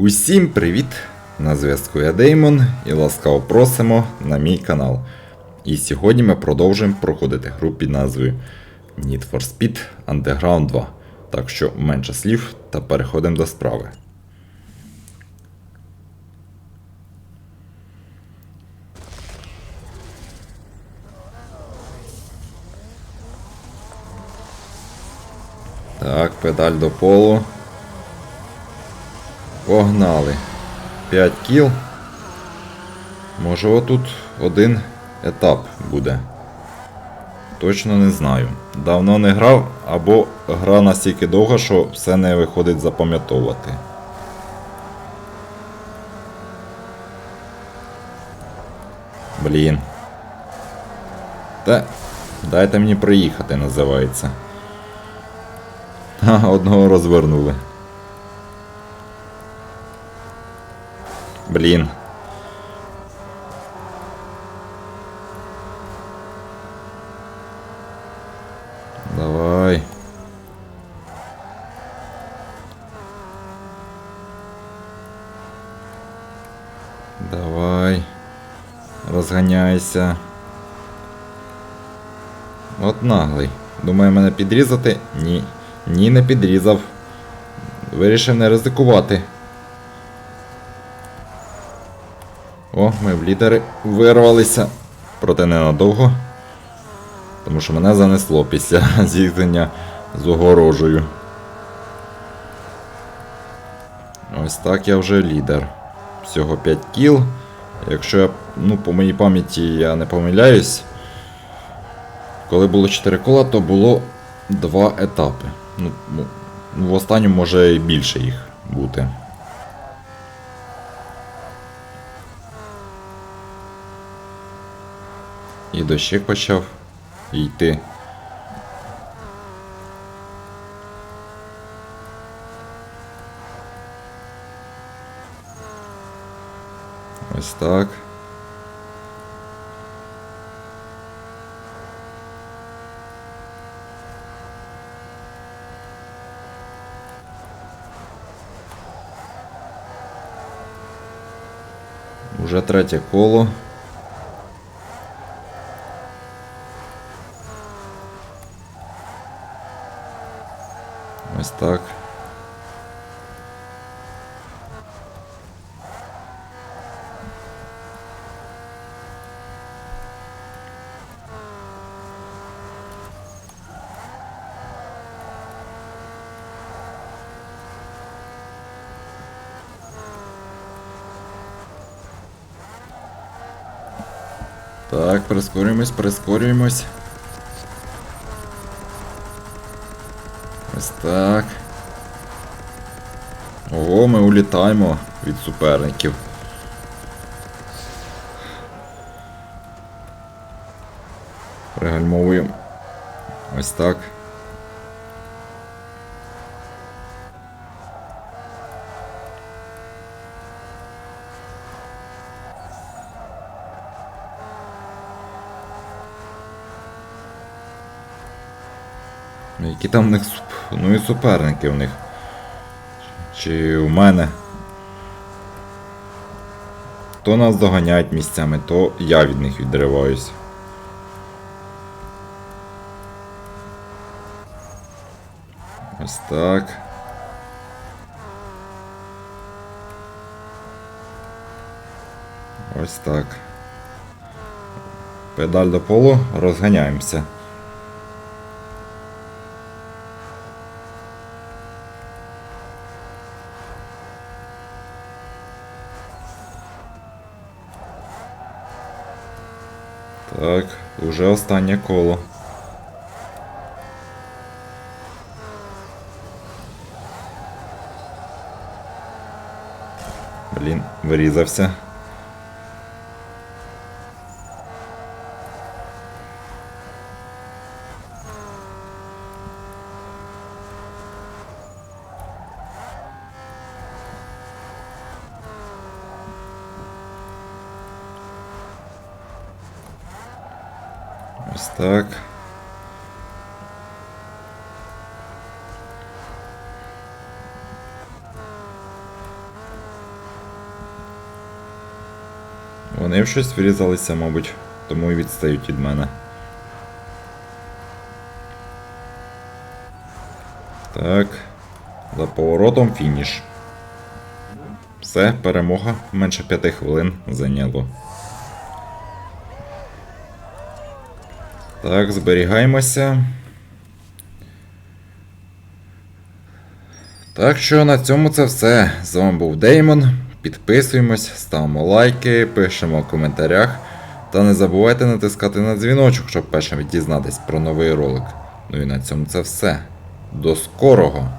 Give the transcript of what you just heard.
Усім привіт! На зв'язку я Деймон і ласкаво просимо на мій канал. І сьогодні ми продовжуємо проходити гру під назвою Need for Speed Underground 2. Так що менше слів та переходимо до справи. Так, педаль до полу. Погнали. 5 кіл. Може отут один етап буде. Точно не знаю. Давно не грав, або гра настільки довга, що все не виходить запам'ятовувати. Блін. Та дайте мені приїхати, називається. Ха, одного розвернули. Блін. Давай. Давай. Розганяйся. От наглий. Думає мене підрізати? Ні. Ні, не підрізав. Вирішив не ризикувати. О, ми в лідери вирвалися. Проте ненадовго. Тому що мене занесло після зіткнення з огорожею. Ось так я вже лідер. Всього 5 кіл. Якщо я, ну, по моїй пам'яті я не помиляюсь, коли було 4 кола, то було 2 етапи. Ну, ну, в останньому може і більше їх бути. І дощик почав йти. Ось так. Уже третє коло. Ось так. Так, прискорюємось, прискорюємось. Так. Ого, ми улітаємо від суперників. Пригальмовуємо. Ось так. Які там в них ну і суперники в них. Чи у мене. То нас доганяють місцями, то я від них відриваюсь. Ось так. Ось так. Педаль до полу, розганяємося. Так, уже останнє коло. Блін, вирізався. Ось так. Вони в щось врізалися, мабуть, тому і відстають від мене. Так. За поворотом фініш. Все, перемога менше п'яти хвилин зайняло. Так, зберігаємося. Так що на цьому це все. З вами був Деймон. Підписуємось, ставимо лайки, пишемо в коментарях. Та не забувайте натискати на дзвіночок, щоб першим дізнатись про новий ролик. Ну і на цьому це все. До скорого!